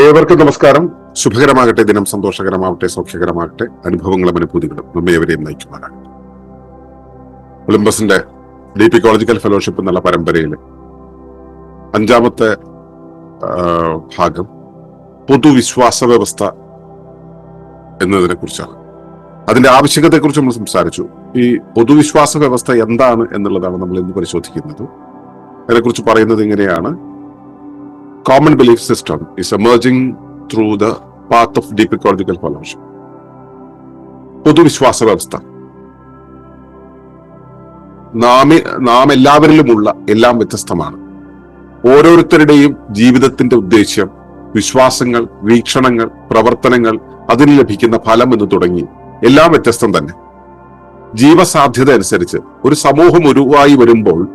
ഏവർക്കും നമസ്കാരം. ശുഭകരമാകട്ടെ ദിനം സന്തോഷകരമാവട്ടെ സൗഖ്യകരമാകട്ടെ അനുഭവങ്ങളും അനുഭൂതികളും നമ്മെ എവരെയും നയിക്കുവാനാകട്ടെ ഒളിമ്പസിന്റെ ഡീപിക്കോളജിക്കൽ ഫെലോഷിപ്പ് എന്നുള്ള പരമ്പരയിൽ അഞ്ചാമത്തെ ഭാഗം പൊതുവിശ്വാസ വ്യവസ്ഥ എന്നതിനെ കുറിച്ചാണ് അതിന്റെ ആവശ്യകതയെക്കുറിച്ച് നമ്മൾ സംസാരിച്ചു. ഈ പൊതുവിശ്വാസ വ്യവസ്ഥ എന്താണ് എന്നുള്ളതാണ് നമ്മൾ ഇന്ന് പരിശോധിക്കുന്നത്. അതിനെക്കുറിച്ച് പറയുന്നത് ഇങ്ങനെയാണ്. Common belief system is emerging through the path of deep ecological fellowship. പൊതുവിശ്വാസ വ്യവസ്ഥ. നാം നാം എല്ലാവരിലുമുള്ള എല്ലാം വ്യത്യസ്തമാണ്. ഓരോരുത്തരുടെയും ജീവിതത്തിന്റെ ഉദ്ദേശ്യം വിശ്വാസങ്ങൾ വീക്ഷണങ്ങൾ പ്രവർത്തനങ്ങൾ അതിന് ലഭിക്കുന്ന ഫലം എന്ന് തുടങ്ങി എല്ലാം വ്യത്യസ്തം തന്നെ. ജീവസാധ്യത അനുസരിച്ച് ഒരു സമൂഹം ഉരുവായി വരുമ്പോൾ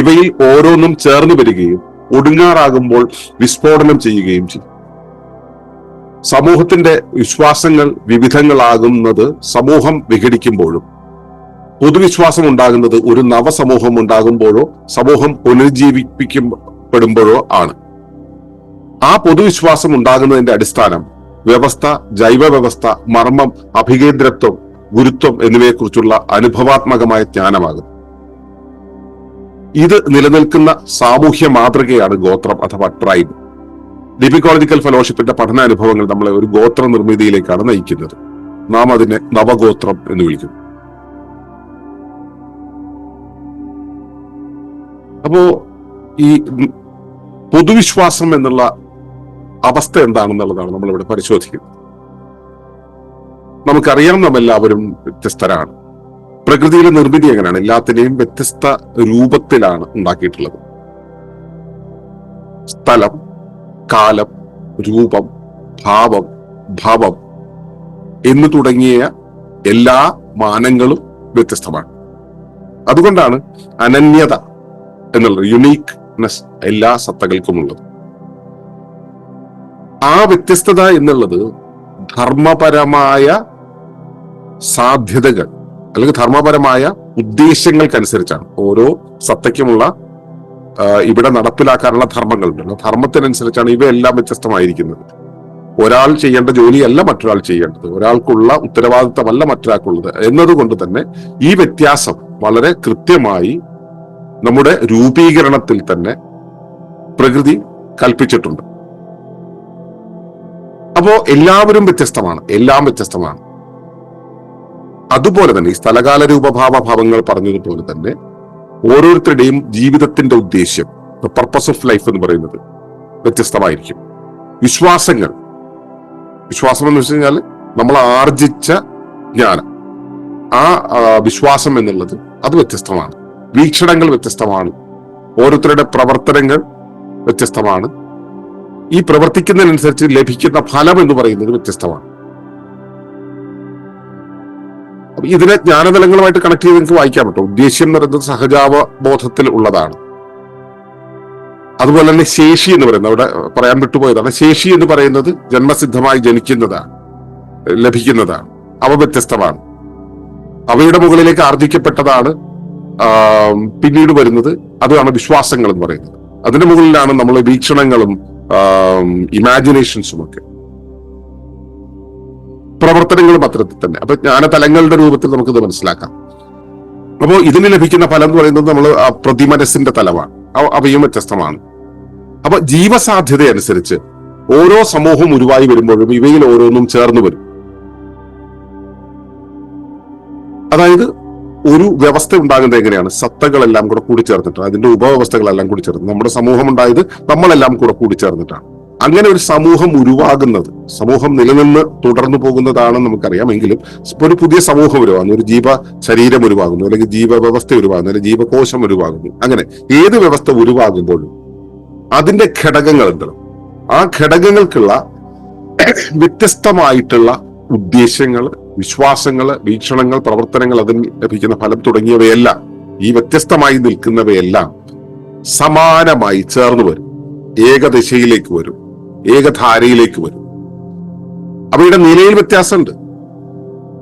ഇവയിൽ ഓരോന്നും ചേർന്ന് വരികയും ഒടുങ്ങാറാകുമ്പോൾ വിസ്ഫോടനം ചെയ്യുകയും ചെയ്യും. സമൂഹത്തിന്റെ വിശ്വാസങ്ങൾ വിവിധങ്ങളാകുന്നത് സമൂഹം വിഘടിക്കുമ്പോഴും പൊതുവിശ്വാസം ഉണ്ടാകുന്നത് ഒരു നവസമൂഹം ഉണ്ടാകുമ്പോഴോ സമൂഹം പുനരുജ്ജീവിപ്പിക്കപ്പെടുമ്പോഴോ ആണ്. ആ പൊതുവിശ്വാസം ഉണ്ടാകുന്നതിന്റെ അടിസ്ഥാനം വ്യവസ്ഥ ജൈവ വ്യവസ്ഥ മർമ്മം അഭികേന്ദ്രത്വം ഗുരുത്വം എന്നിവയെക്കുറിച്ചുള്ള അനുഭവാത്മകമായ ജ്ഞാനമാകും ഇത് നിലനിൽക്കുന്ന സാമൂഹ്യ മാതൃകയാണ് ഗോത്രം അഥവാ ട്രൈബ് ഡിപിക്കോളജിക്കൽ ഫെലോഷിപ്പിന്റെ പഠനാനുഭവങ്ങൾ നമ്മളെ ഒരു ഗോത്ര നിർമ്മിതിയിലേക്കാണ് നയിക്കുന്നത്. നാം അതിനെ നവഗോത്രം എന്ന് വിളിക്കുന്നു. അപ്പോ ഈ പൊതുവിശ്വാസം എന്നുള്ള അവസ്ഥ എന്താണെന്നുള്ളതാണ് നമ്മളിവിടെ പരിശോധിക്കുന്നത്. നമുക്കറിയാം നാം എല്ലാവരും വ്യത്യസ്തരാണ്. പ്രകൃതിയിലെ നിർമ്മിതി എങ്ങനെയാണ്? എല്ലാത്തിനെയും വ്യത്യസ്ത രൂപത്തിലാണ് ഉണ്ടാക്കിയിട്ടുള്ളത്. സ്ഥലം കാലം രൂപം ഭാവം ഭവം എന്ന് തുടങ്ങിയ എല്ലാ മാനങ്ങളും വ്യത്യസ്തമാണ്. അതുകൊണ്ടാണ് അനന്യത എന്നുള്ളത് യുണീക്ക്നെസ് എല്ലാ സത്തകൾക്കുമുള്ളത്. ആ വ്യത്യസ്തത എന്നുള്ളത് ധർമ്മപരമായ സാധ്യതകൾ അല്ലെങ്കിൽ ധർമ്മപരമായ ഉദ്ദേശങ്ങൾക്കനുസരിച്ചാണ്. ഓരോ സത്തയ്ക്കുമുള്ള ഇവിടെ നടപ്പിലാക്കാനുള്ള ധർമ്മങ്ങളുണ്ടല്ലോ ധർമ്മത്തിനനുസരിച്ചാണ് ഇവയെല്ലാം വ്യത്യസ്തമായിരിക്കുന്നത്. ഒരാൾ ചെയ്യേണ്ട ജോലിയല്ല മറ്റൊരാൾ ചെയ്യേണ്ടത്. ഒരാൾക്കുള്ള ഉത്തരവാദിത്തമല്ല മറ്റൊരാൾക്കുള്ളത്. എന്നതുകൊണ്ട് തന്നെ ഈ വ്യത്യാസം വളരെ കൃത്യമായി നമ്മുടെ രൂപീകരണത്തിൽ തന്നെ പ്രകൃതി കൽപ്പിച്ചിട്ടുണ്ട്. അപ്പോ എല്ലാവരും വ്യത്യസ്തമാണ്. എല്ലാം വ്യത്യസ്തമാണ്. അതുപോലെ തന്നെ ഈ സ്ഥലകാല രൂപഭാവ ഭാവങ്ങൾ പറഞ്ഞതുപോലെ തന്നെ ഓരോരുത്തരുടെയും ജീവിതത്തിന്റെ ഉദ്ദേശ്യം പർപ്പസ് ഓഫ് ലൈഫ് എന്ന് പറയുന്നത് വ്യത്യസ്തമായിരിക്കും. വിശ്വാസങ്ങൾ. വിശ്വാസം എന്ന് വെച്ച് കഴിഞ്ഞാൽ നമ്മൾ ആർജിച്ച ജ്ഞാനം. ആ, വിശ്വാസം എന്നുള്ളത് അത് വ്യത്യസ്തമാണ്. വീക്ഷണങ്ങൾ വ്യത്യസ്തമാണ്. ഓരോരുത്തരുടെ പ്രവർത്തനങ്ങൾ വ്യത്യസ്തമാണ്. ഈ പ്രവർത്തിക്കുന്നതിനനുസരിച്ച് ലഭിക്കുന്ന ഫലം എന്ന് പറയുന്നത് വ്യത്യസ്തമാണ്. ഇതിനെ ജ്ഞാനതലങ്ങളുമായിട്ട് കണക്ട് ചെയ്ത് നിങ്ങൾക്ക് വായിക്കാൻ പറ്റും. ഉദ്ദേശ്യം എന്ന് പറയുന്നത് സഹജാവ ബോധത്തിൽ ഉള്ളതാണ്. അതുപോലെ തന്നെ ശേഷി എന്ന് പറയുന്നത് അവിടെ പറയാൻ വിട്ടുപോയതാണ്. ശേഷി എന്ന് പറയുന്നത് ജന്മസിദ്ധമായി ജനിക്കുന്നതാണ് ലഭിക്കുന്നതാണ് അവ വ്യത്യസ്തമാണ്. അവയുടെ മുകളിലേക്ക് ആർജിക്കപ്പെട്ടതാണ് പിന്നീട് വരുന്നത് അതാണ് വിശ്വാസങ്ങൾ എന്ന് പറയുന്നത്. അതിന്റെ മുകളിലാണ് നമ്മൾ വീക്ഷണങ്ങളും ഇമാജിനേഷൻസും ഒക്കെ. പ്രവർത്തനങ്ങളും അത്തരത്തിൽ തന്നെ. അപ്പൊ ജ്ഞാനതലങ്ങളുടെ രൂപത്തിൽ നമുക്കിത് മനസ്സിലാക്കാം. അപ്പോൾ ഇതിന് ലഭിക്കുന്ന ഫലം എന്ന് പറയുന്നത് നമ്മൾ പ്രതിമനസിന്റെ തലമാണ്. അവ- അവയും വ്യത്യസ്തമാണ്. അപ്പൊ ജീവസാധ്യത അനുസരിച്ച് ഓരോ സമൂഹവും ഉരുവായി വരുമ്പോഴും ഇവയിൽ ഓരോന്നും ചേർന്ന് വരും. അതായത് ഒരു വ്യവസ്ഥ ഉണ്ടാകുന്നത് എങ്ങനെയാണ്? സത്തകളെല്ലാം കൂടെ കൂടി ചേർന്നിട്ട് അതിന്റെ ഉപവ്യവസ്ഥകളെല്ലാം കൂടി ചേർന്ന്. നമ്മുടെ സമൂഹം ഉണ്ടായത് നമ്മളെല്ലാം കൂടെ കൂടി ചേർന്നിട്ടാണ്. അങ്ങനെ ഒരു സമൂഹം ഉരുവാകുന്നത് സമൂഹം നിലനിന്ന് തുടർന്നു പോകുന്നതാണെന്ന് നമുക്കറിയാം. എങ്കിലും ഇപ്പൊ ഒരു പുതിയ സമൂഹം ഉരുവാകുന്നു. ഒരു ജീവ ശരീരം ഉരുവാകുന്നു അല്ലെങ്കിൽ ജീവവ്യവസ്ഥ ഉരുവാകുന്നു അല്ലെങ്കിൽ ജീവകോശം ഉരുവാകുന്നു. അങ്ങനെ ഏത് വ്യവസ്ഥ ഉരുവാകുമ്പോഴും അതിന്റെ ഘടകങ്ങൾ ഉണ്ടല്ലോ ആ ഘടകങ്ങൾക്കുള്ള വ്യത്യസ്തമായിട്ടുള്ള ഉദ്ദേശങ്ങൾ വിശ്വാസങ്ങൾ വീക്ഷണങ്ങൾ പ്രവർത്തനങ്ങൾ അതിന് ലഭിക്കുന്ന ഫലം തുടങ്ങിയവയെല്ലാം ഈ വ്യത്യസ്തമായി നിൽക്കുന്നവയെല്ലാം സമാനമായി ചേർന്ന് വരും. ഏകദിശയിലേക്ക് വരും. ഏകധാരയിലേക്ക് വരും. അവയുടെ നിലയിൽ വ്യത്യാസമുണ്ട്.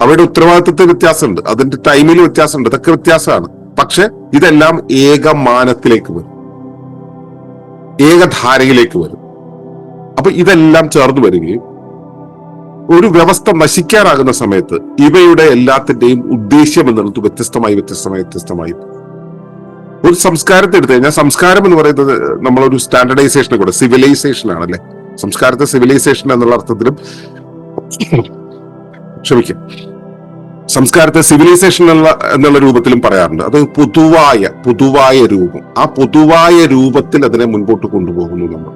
അവയുടെ ഉത്തരവാദിത്വത്തിൽ വ്യത്യാസമുണ്ട്. അതിന്റെ ടൈമിൽ വ്യത്യാസമുണ്ട്. ഇതൊക്കെ വ്യത്യാസമാണ്. പക്ഷെ ഇതെല്ലാം ഏകമാനത്തിലേക്ക് വരും. ഏകധാരയിലേക്ക് വരും. അപ്പൊ ഇതെല്ലാം ചേർന്ന് വരികയും ഒരു വ്യവസ്ഥ നശിക്കാനാകുന്ന സമയത്ത് ഇവയുടെ എല്ലാത്തിന്റെയും ഉദ്ദേശ്യം എന്നുള്ളത് വ്യത്യസ്തമായി വ്യത്യസ്തമായി വ്യത്യസ്തമായി. ഒരു സംസ്കാരത്തെ എടുത്തു കഴിഞ്ഞാൽ സംസ്കാരം എന്ന് പറയുന്നത് നമ്മളൊരു സ്റ്റാൻഡർഡൈസേഷനെ കൂടെ സിവിലൈസേഷൻ ആണല്ലേ? സംസ്കാരത്തെ സിവിലൈസേഷൻ എന്നുള്ള അർത്ഥത്തിലും ക്ഷമിക്കും. സംസ്കാരത്തെ സിവിലൈസേഷൻ എന്നുള്ള എന്നുള്ള രൂപത്തിലും പറയാറുണ്ട്. അത് പൊതുവായ പൊതുവായ രൂപം. ആ പൊതുവായ രൂപത്തിൽ അതിനെ മുൻപോട്ട് കൊണ്ടുപോകുന്നു നമ്മൾ.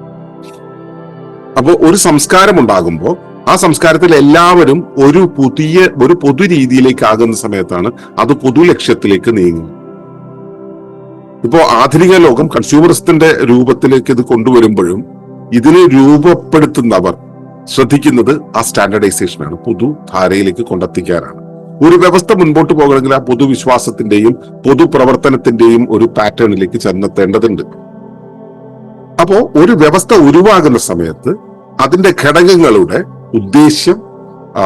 അപ്പോൾ ഒരു സംസ്കാരം ഉണ്ടാകുമ്പോൾ ആ സംസ്കാരത്തിൽ എല്ലാവരും ഒരു പുതിയ ഒരു പൊതു രീതിയിലേക്ക് ആകുന്ന സമയത്താണ് അത് പൊതു ലക്ഷ്യത്തിലേക്ക് നീങ്ങുന്നത്. ഇപ്പോ ആധുനിക ലോകം കൺസ്യൂമറിസത്തിന്റെ രൂപത്തിലേക്ക് ഇത് കൊണ്ടുവരുമ്പോഴും ഇതിനെ രൂപപ്പെടുത്തുന്നവർ ശ്രദ്ധിക്കുന്നത് ആ സ്റ്റാൻഡർഡൈസേഷനാണ്. പൊതു ധാരയിലേക്ക് കൊണ്ടെത്തിക്കാനാണ്. ഒരു വ്യവസ്ഥ മുൻപോട്ട് പോകണമെങ്കിൽ ആ പൊതുവിശ്വാസത്തിന്റെയും പൊതുപ്രവർത്തനത്തിന്റെയും ഒരു പാറ്റേണിലേക്ക് ചെന്നെത്തേണ്ടതുണ്ട്. അപ്പോ ഒരു വ്യവസ്ഥ ഉരുവാകുന്ന സമയത്ത് അതിന്റെ ഘടകങ്ങളുടെ ഉദ്ദേശ്യം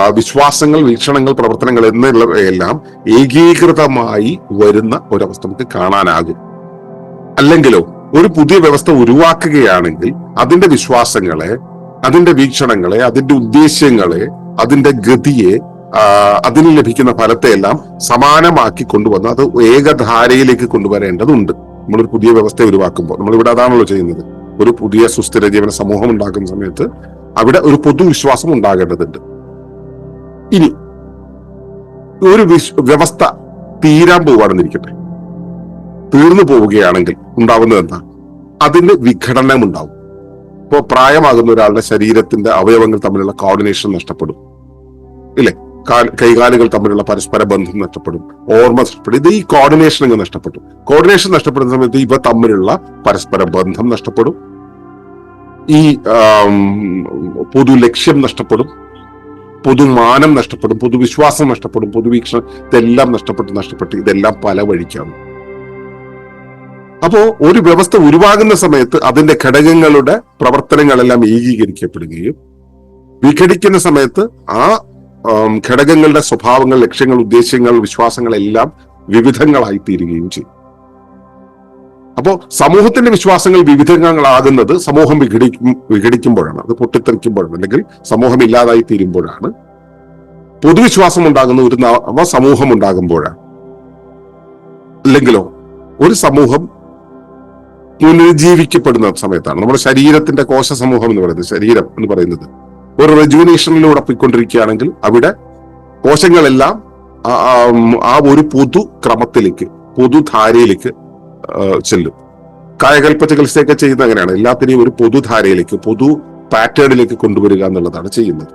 വിശ്വാസങ്ങൾ വീക്ഷണങ്ങൾ പ്രവർത്തനങ്ങൾ എന്നുള്ളവയെല്ലാം ഏകീകൃതമായി വരുന്ന ഒരവസ്ഥ നമുക്ക് കാണാനാകും. അല്ലെങ്കിലോ ഒരു പുതിയ വ്യവസ്ഥ ഉരുവാക്കുകയാണെങ്കിൽ അതിന്റെ വിശ്വാസങ്ങളെ അതിന്റെ വീക്ഷണങ്ങളെ അതിന്റെ ഉദ്ദേശ്യങ്ങളെ അതിന്റെ ഗതിയെ അതിന് ലഭിക്കുന്ന ഫലത്തെ എല്ലാം സമാനമാക്കി കൊണ്ടുവന്ന് അത് ഏകധാരയിലേക്ക് കൊണ്ടുവരേണ്ടതുണ്ട്. നമ്മളൊരു പുതിയ വ്യവസ്ഥ ഉരുവാക്കുമ്പോൾ നമ്മളിവിടെ അതാണല്ലോ ചെയ്യുന്നത്. ഒരു പുതിയ സുസ്ഥിര ജീവന സമൂഹം ഉണ്ടാക്കുന്ന സമയത്ത് അവിടെ ഒരു പൊതുവിശ്വാസം ഉണ്ടാകേണ്ടതുണ്ട്. ഇനി ഒരു വ്യവസ്ഥ തീരാൻ പോവുകയാണെന്നിരിക്കട്ടെ. തീർന്നു പോവുകയാണെങ്കിൽ ഉണ്ടാവുന്നത് എന്താ? അതിന് വിഘടനം ഉണ്ടാവും ഇപ്പോ പ്രായമാകുന്ന ഒരാളുടെ ശരീരത്തിന്റെ അവയവങ്ങൾ തമ്മിലുള്ള കോർഡിനേഷൻ നഷ്ടപ്പെടും. ഇല്ലേ? കൈകാലുകൾ തമ്മിലുള്ള പരസ്പര ബന്ധം നഷ്ടപ്പെടും. ഓർമ്മ നഷ്ടപ്പെടും. ഇത് ഈ കോർഡിനേഷൻ അങ്ങ് നഷ്ടപ്പെട്ടു കോർഡിനേഷൻ നഷ്ടപ്പെടുന്ന സമയത്ത് ഇവ തമ്മിലുള്ള പരസ്പര ബന്ധം നഷ്ടപ്പെടും. ഈ പൊതു ലക്ഷ്യം നഷ്ടപ്പെടും. പൊതുമാനം നഷ്ടപ്പെടും. പൊതുവിശ്വാസം നഷ്ടപ്പെടും. പൊതുവീക്ഷണം ഇതെല്ലാം നഷ്ടപ്പെട്ട് നഷ്ടപ്പെട്ട് ഇതെല്ലാം പല വഴിക്കാണ്. അപ്പോ ഒരു വ്യവസ്ഥ ഉരുവാകുന്ന സമയത്ത് അതിന്റെ ഘടകങ്ങളുടെ പ്രവർത്തനങ്ങളെല്ലാം ഏകീകരിക്കപ്പെടുകയും വിഘടിക്കുന്ന സമയത്ത് ആ ഘടകങ്ങളുടെ സ്വഭാവങ്ങൾ ലക്ഷ്യങ്ങൾ ഉദ്ദേശ്യങ്ങൾ വിശ്വാസങ്ങളെല്ലാം വിവിധങ്ങളായി തീരുകയും ചെയ്യും. അപ്പോ സമൂഹത്തിന്റെ വിശ്വാസങ്ങൾ വിവിധങ്ങളാകുന്നത് സമൂഹം വിഘടിക്കും വിഘടിക്കുമ്പോഴാണ്. അത് പൊട്ടിത്തെറിക്കുമ്പോഴാണ്. അല്ലെങ്കിൽ സമൂഹം ഇല്ലാതായി തീരുമ്പോഴാണ് പൊതുവിശ്വാസം ഉണ്ടാകുന്ന ഒരു നവ സമൂഹം ഉണ്ടാകുമ്പോഴാണ്. അല്ലെങ്കിലോ ഒരു സമൂഹം പുനരുജ്ജീവിക്കപ്പെടുന്ന സമയത്താണ്. നമ്മുടെ ശരീരത്തിന്റെ കോശ സമൂഹം എന്ന് പറയുന്നത് ശരീരം എന്ന് പറയുന്നത്. ഒരു റെജുവിനേഷനിലൂടെ പോയിക്കൊണ്ടിരിക്കുകയാണെങ്കിൽ അവിടെ കോശങ്ങളെല്ലാം ആ- ഒരു പൊതു ക്രമത്തിലേക്ക് പൊതുധാരയിലേക്ക് ചെല്ലും. കായകൽപ്പ ചികിത്സയൊക്കെ ചെയ്യുന്ന അങ്ങനെയാണ്. എല്ലാത്തിനെയും ഒരു പൊതുധാരയിലേക്ക് പൊതു പാറ്റേണിലേക്ക് കൊണ്ടുവരിക എന്നുള്ളതാണ് ചെയ്യുന്നത്.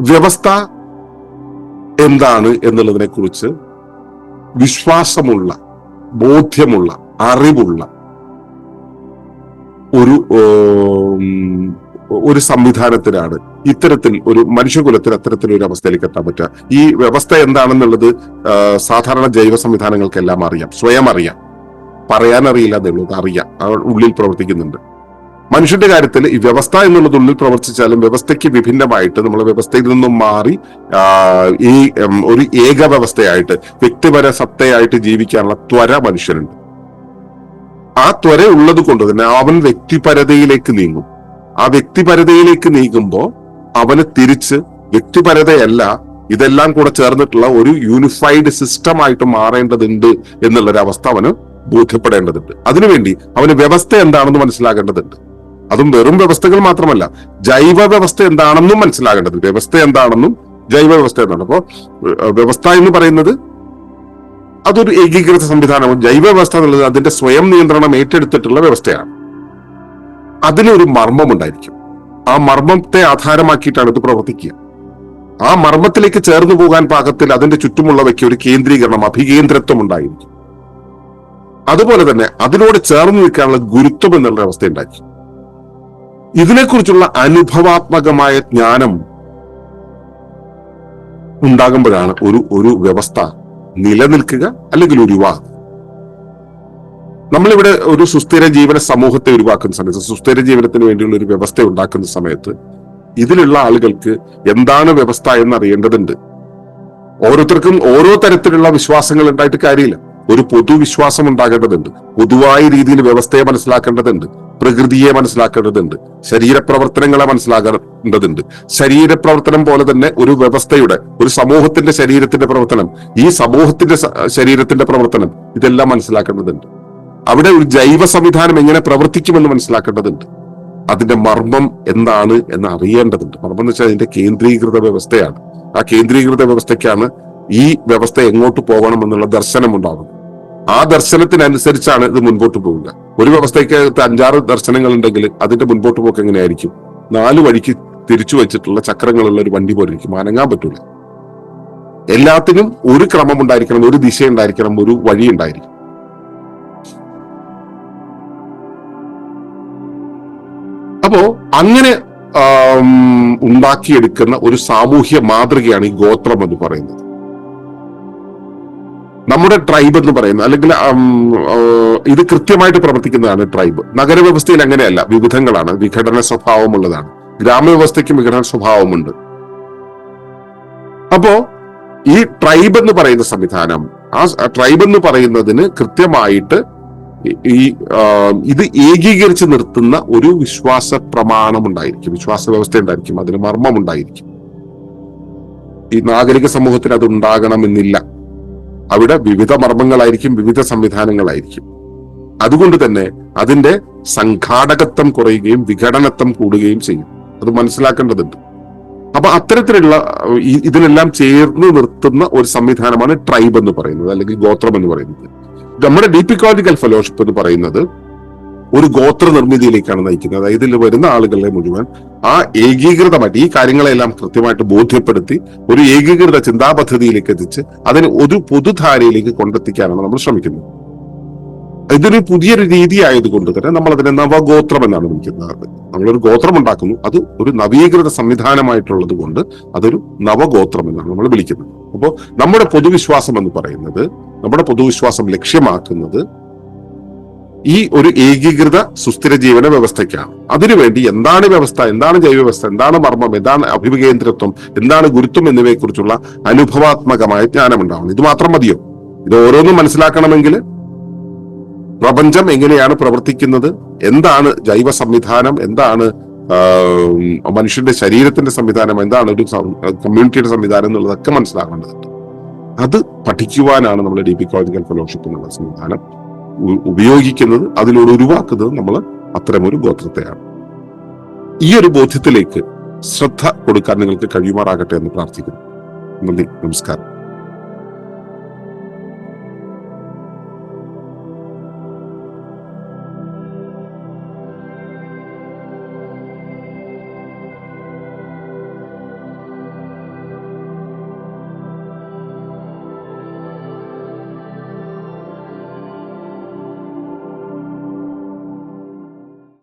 വ്യവസ്ഥ എന്താണ് എന്നുള്ളതിനെ കുറിച്ച് വിശ്വാസമുള്ള ബോധ്യമുള്ള അറിവുള്ള ഒരു ഒരു സംവിധാനത്തിലാണ് ഇത്തരത്തിൽ ഒരു മനുഷ്യകുലത്തിൽ അത്തരത്തിലൊരു അവസ്ഥയിലേക്ക് എത്താൻ പറ്റുക. ഈ വ്യവസ്ഥ എന്താണെന്നുള്ളത് സാധാരണ ജൈവ സംവിധാനങ്ങൾക്കെല്ലാം അറിയാം സ്വയം അറിയാം. പറയാൻ അറിയില്ല എന്നുള്ളൂ അത് അറിയാം ഉള്ളിൽ പ്രവർത്തിക്കുന്നുണ്ട്. മനുഷ്യന്റെ കാര്യത്തിൽ ഈ വ്യവസ്ഥ എന്നുള്ളത് ഉള്ളിൽ പ്രവർത്തിച്ചാലും വ്യവസ്ഥയ്ക്ക് വിഭിന്നമായിട്ട് നമ്മൾ വ്യവസ്ഥയിൽ നിന്നും മാറി ഈ ഒരു ഏക വ്യവസ്ഥയായിട്ട് വ്യക്തിപര സത്തയായിട്ട് ജീവിക്കാനുള്ള ത്വര മനുഷ്യനുണ്ട്. ആ ത്വര ഉള്ളത് കൊണ്ട് തന്നെ അവൻ വ്യക്തിപരതയിലേക്ക് നീങ്ങും. ആ വ്യക്തിപരതയിലേക്ക് നീങ്ങുമ്പോൾ അവന് തിരിച്ച് വ്യക്തിപരതയല്ല ഇതെല്ലാം കൂടെ ചേർന്നിട്ടുള്ള ഒരു യൂണിഫൈഡ് സിസ്റ്റം ആയിട്ട് മാറേണ്ടതുണ്ട് എന്നുള്ളൊരവസ്ഥ അവന് ബോധ്യപ്പെടേണ്ടതുണ്ട്. അതിനുവേണ്ടി അവന് വ്യവസ്ഥ എന്താണെന്ന് മനസ്സിലാകേണ്ടതുണ്ട്. അതും വെറും വ്യവസ്ഥകൾ മാത്രമല്ല ജൈവ വ്യവസ്ഥ എന്താണെന്നും മനസ്സിലാകേണ്ടത്. വ്യവസ്ഥ എന്താണെന്നും ജൈവ വ്യവസ്ഥ എന്താണ് അപ്പോ വ്യവസ്ഥ എന്ന് പറയുന്നത് അതൊരു ഏകീകൃത സംവിധാനമാണ്. ജൈവ വ്യവസ്ഥ എന്നുള്ളത് അതിന്റെ സ്വയം നിയന്ത്രണം ഏറ്റെടുത്തിട്ടുള്ള വ്യവസ്ഥയാണ്. അതിനൊരു മർമ്മം ഉണ്ടായിരിക്കും. ആ മർമ്മത്തെ ആധാരമാക്കിയിട്ടാണ് ഇത് പ്രവർത്തിക്കുക. ആ മർമ്മത്തിലേക്ക് ചേർന്നു പോകാൻ പാകത്തിൽ അതിന്റെ ചുറ്റുമുള്ളവയ്ക്ക് ഒരു കേന്ദ്രീകരണം അഭികേന്ദ്രത്വം ഉണ്ടായിരിക്കും. അതുപോലെ തന്നെ അതിനോട് ചേർന്ന് നിൽക്കാനുള്ള ഗുരുത്വം എന്നുള്ള അവസ്ഥ ഉണ്ടാക്കി. ഇതിനെക്കുറിച്ചുള്ള അനുഭവാത്മകമായ ജ്ഞാനം ഉണ്ടാകുമ്പോഴാണ് ഒരു ഒരു വ്യവസ്ഥ നിലനിൽക്കുക അല്ലെങ്കിൽ ഉരുവാകുക നമ്മളിവിടെ ഒരു സുസ്ഥിര ജീവന സമൂഹത്തെ ഒഴിവാക്കുന്ന സമയത്ത് സുസ്ഥിര ജീവനത്തിന് വേണ്ടിയുള്ള ഒരു വ്യവസ്ഥ ഉണ്ടാക്കുന്ന സമയത്ത് ഇതിലുള്ള ആളുകൾക്ക് എന്താണ് വ്യവസ്ഥ എന്ന് അറിയേണ്ടതുണ്ട് ഓരോരുത്തർക്കും ഓരോ തരത്തിലുള്ള വിശ്വാസങ്ങൾ ഉണ്ടായിട്ട് കാര്യമില്ല. ഒരു പൊതുവിശ്വാസം ഉണ്ടാകേണ്ടതുണ്ട്. പൊതുവായ രീതിയിൽ വ്യവസ്ഥയെ മനസ്സിലാക്കേണ്ടതുണ്ട്. പ്രകൃതിയെ മനസ്സിലാക്കേണ്ടതുണ്ട്. ശരീരപ്രവർത്തനങ്ങളെ മനസ്സിലാക്കേണ്ടതുണ്ട്. ശരീരപ്രവർത്തനം പോലെ തന്നെ ഒരു വ്യവസ്ഥയുടെ ഒരു സമൂഹത്തിന്റെ ശരീരത്തിന്റെ പ്രവർത്തനം ഈ സമൂഹത്തിന്റെ ശരീരത്തിന്റെ പ്രവർത്തനം ഇതെല്ലാം മനസ്സിലാക്കേണ്ടതുണ്ട്. അവിടെ ഒരു ജൈവ സംവിധാനം എങ്ങനെ പ്രവർത്തിക്കുമെന്ന് മനസ്സിലാക്കേണ്ടതുണ്ട്. അതിന്റെ മർമ്മം എന്താണ് എന്ന് അറിയേണ്ടതുണ്ട്. മർമ്മം എന്ന് വെച്ചാൽ അതിന്റെ കേന്ദ്രീകൃത വ്യവസ്ഥയാണ്. ആ കേന്ദ്രീകൃത വ്യവസ്ഥയ്ക്കാണ് ഈ വ്യവസ്ഥ എങ്ങോട്ട് പോകണം എന്നുള്ള ദർശനം ഉണ്ടാകുന്നത് ആ ദർശനത്തിനനുസരിച്ചാണ് ഇത് മുൻപോട്ട് പോകുക ഒരു വ്യവസ്ഥയ്ക്കകത്ത് അഞ്ചാറ് ദർശനങ്ങൾ ഉണ്ടെങ്കിൽ അതിന്റെ മുൻപോട്ട് പോക്ക് എങ്ങനെയായിരിക്കും? നാല് വഴിക്ക് തിരിച്ചു വെച്ചിട്ടുള്ള ചക്രങ്ങളുള്ള ഒരു വണ്ടി പോലെ ഇരിക്കും. അനങ്ങാൻ പറ്റൂല. എല്ലാത്തിനും ഒരു ക്രമം ഉണ്ടായിരിക്കണം ഒരു ദിശ ഉണ്ടായിരിക്കണം ഒരു വഴി ഉണ്ടായിരിക്കണം. അപ്പോ അങ്ങനെ ഉണ്ടാക്കിയെടുക്കുന്ന ഒരു സാമൂഹ്യ മാതൃകയാണ് ഈ ഗോത്രം എന്ന് പറയുന്നത്. നമ്മുടെ ട്രൈബ് എന്ന് പറയുന്നത് അല്ലെങ്കിൽ ഇത് കൃത്യമായിട്ട് പ്രവർത്തിക്കുന്നതാണ് ട്രൈബ് നഗരവ്യവസ്ഥയിൽ അങ്ങനെയല്ല. വിവിധങ്ങളാണ്. വിഘടന സ്വഭാവമുള്ളതാണ്. ഗ്രാമവ്യവസ്ഥയ്ക്കും വിഘടന സ്വഭാവമുണ്ട്. അപ്പോ ഈ ട്രൈബ് എന്ന് പറയുന്ന സംവിധാനം ആ ട്രൈബ് എന്ന് പറയുന്നതിന് കൃത്യമായിട്ട് ഈ- ഇത് ഏകീകരിച്ച് നിർത്തുന്ന ഒരു വിശ്വാസ പ്രമാണം ഉണ്ടായിരിക്കും. വിശ്വാസ വ്യവസ്ഥ ഉണ്ടായിരിക്കും. അതിന് മർമ്മം ഉണ്ടായിരിക്കും. ഈ നാഗരിക സമൂഹത്തിന് അത് ഉണ്ടാകണമെന്നില്ല. അവിടെ വിവിധ മർമ്മങ്ങളായിരിക്കും വിവിധ സംവിധാനങ്ങളായിരിക്കും. അതുകൊണ്ട് തന്നെ അതിന്റെ സംഘാടകത്വം കുറയുകയും വിഘടനത്വം കൂടുകയും ചെയ്യും. അത് മനസ്സിലാക്കേണ്ടതുണ്ട്. അപ്പൊ അത്തരത്തിലുള്ള ഇതിനെല്ലാം ചേർന്ന് നിർത്തുന്ന ഒരു സംവിധാനമാണ് ട്രൈബ് എന്ന് പറയുന്നത് അല്ലെങ്കിൽ ഗോത്രം എന്ന് പറയുന്നത്. നമ്മുടെ ഡീപ്പിക്കോളജിക്കൽ ഫെലോഷിപ്പ് എന്ന് പറയുന്നത് ഒരു ഗോത്ര നിർമ്മിതിയിലേക്കാണ് നയിക്കുന്നത്. അതായത് ഇതിൽ വരുന്ന ആളുകളെ മുഴുവൻ ആ ഏകീകൃതമായിട്ട് ഈ കാര്യങ്ങളെല്ലാം കൃത്യമായിട്ട് ബോധ്യപ്പെടുത്തി ഒരു ഏകീകൃത ചിന്താ പദ്ധതിയിലേക്ക് എത്തിച്ച് അതിന് ഒരു പൊതുധാരയിലേക്ക് കൊണ്ടെത്തിക്കാനാണ് നമ്മൾ ശ്രമിക്കുന്നത്. ഇതൊരു പുതിയൊരു രീതി ആയതുകൊണ്ട് തന്നെ നമ്മൾ അതിനെ നവഗോത്രം എന്നാണ് വിളിക്കുന്നത്. നമ്മളൊരു ഗോത്രം ഉണ്ടാക്കുന്നു. അത് ഒരു നവീകൃത സംവിധാനമായിട്ടുള്ളത് കൊണ്ട് അതൊരു നവഗോത്രം എന്നാണ് നമ്മൾ വിളിക്കുന്നത്. അപ്പോൾ നമ്മുടെ പൊതുവിശ്വാസം എന്ന് പറയുന്നത് നമ്മുടെ പൊതുവിശ്വാസം ലക്ഷ്യമാക്കുന്നത് ഈ ഒരു ഏകീകൃത സുസ്ഥിര ജീവന വ്യവസ്ഥയ്ക്കാണ്. അതിനുവേണ്ടി എന്താണ് വ്യവസ്ഥ എന്താണ് ജൈവ വ്യവസ്ഥ എന്താണ് മർമ്മം എന്താണ് അഭിമുഖേന്ദ്രത്വം എന്താണ് ഗുരുത്വം എന്നിവയെക്കുറിച്ചുള്ള അനുഭവാത്മകമായ ജ്ഞാനം ഉണ്ടാവണം ഇത് മാത്രം മതിയോ? ഇത് ഓരോന്നും മനസ്സിലാക്കണമെങ്കിൽ പ്രപഞ്ചം എങ്ങനെയാണ് പ്രവർത്തിക്കുന്നത് എന്താണ് ജൈവ സംവിധാനം എന്താണ് മനുഷ്യന്റെ ശരീരത്തിന്റെ സംവിധാനം എന്താണ് ഒരു കമ്മ്യൂണിറ്റിയുടെ സംവിധാനം എന്നുള്ളതൊക്കെ മനസ്സിലാക്കേണ്ടതുണ്ട്. അത് പഠിക്കുവാനാണ് നമ്മൾ കോളേജിക്കൽ ഫെലോഷിപ്പ് എന്നുള്ള സംവിധാനം. ഉപയോഗിക്കുന്നത് അതിലൂടെ ഉരുവാക്കുന്നത് നമ്മൾ അത്തരമൊരു ഗോത്രത്തെയാണ്. ഈ ഒരു ബോധ്യത്തിലേക്ക് ശ്രദ്ധ കൊടുക്കാൻ നിങ്ങൾക്ക് കഴിയുമാറാകട്ടെ എന്ന് പ്രാർത്ഥിക്കുന്നു. നന്ദി നമസ്കാരം.